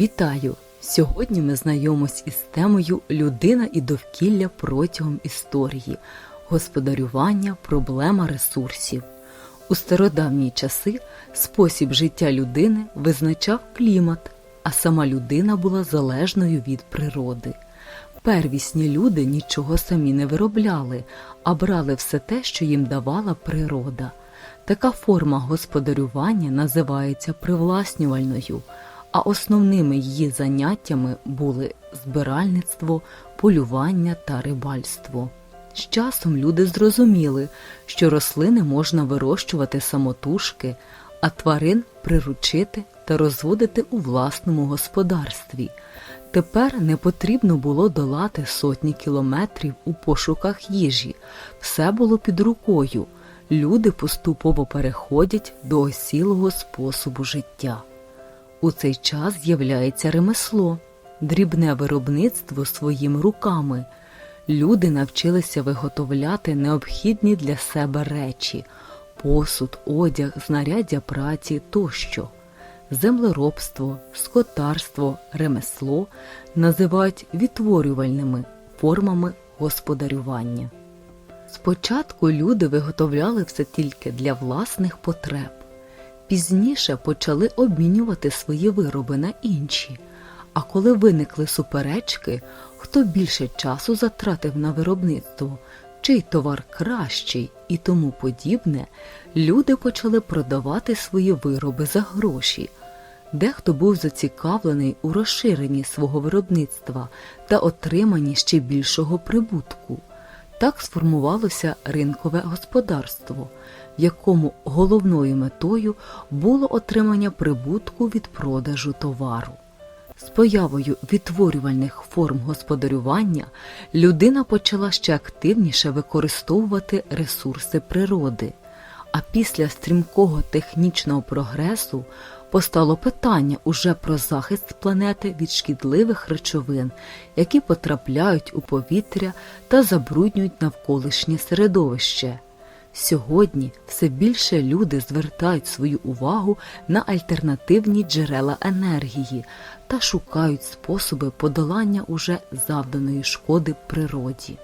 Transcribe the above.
Вітаю! Сьогодні ми знайомимось із темою Людина і довкілля протягом історії, господарювання, проблема ресурсів. У стародавні часи спосіб життя людини визначав клімат, а сама людина була залежною від природи. Первісні люди нічого самі не виробляли, а брали все те, що їм давала природа. Така форма господарювання називається привласнювальною, а основними її заняттями були збиральництво, полювання та рибальство. З часом люди зрозуміли, що рослини можна вирощувати самотужки, а тварин приручити та розводити у власному господарстві. Тепер не потрібно було долати сотні кілометрів у пошуках їжі. Все було під рукою. Люди поступово переходять до осілого способу життя. У цей час з'являється ремесло, дрібне виробництво своїми руками. Люди навчилися виготовляти необхідні для себе речі посуд, одяг, знаряддя праці тощо. Землеробство, скотарство, ремесло називають відтворювальними формами господарювання. Спочатку люди виготовляли все тільки для власних потреб, пізніше почали обмінювати свої вироби на інші. А коли виникли суперечки, хто більше часу затратив на виробництво, чий товар кращий і тому подібне, люди почали продавати свої вироби за гроші. Дехто був зацікавлений у розширенні свого виробництва та отриманні ще більшого прибутку. Так сформувалося ринкове господарство, в якому головною метою було отримання прибутку від продажу товару. З появою відтворювальних форм господарювання людина почала ще активніше використовувати ресурси природи, а після стрімкого технічного прогресу постало питання уже про захист планети від шкідливих речовин, які потрапляють у повітря та забруднюють навколишнє середовище. Сьогодні все більше люди звертають свою увагу на альтернативні джерела енергії та шукають способи подолання уже завданої шкоди природі.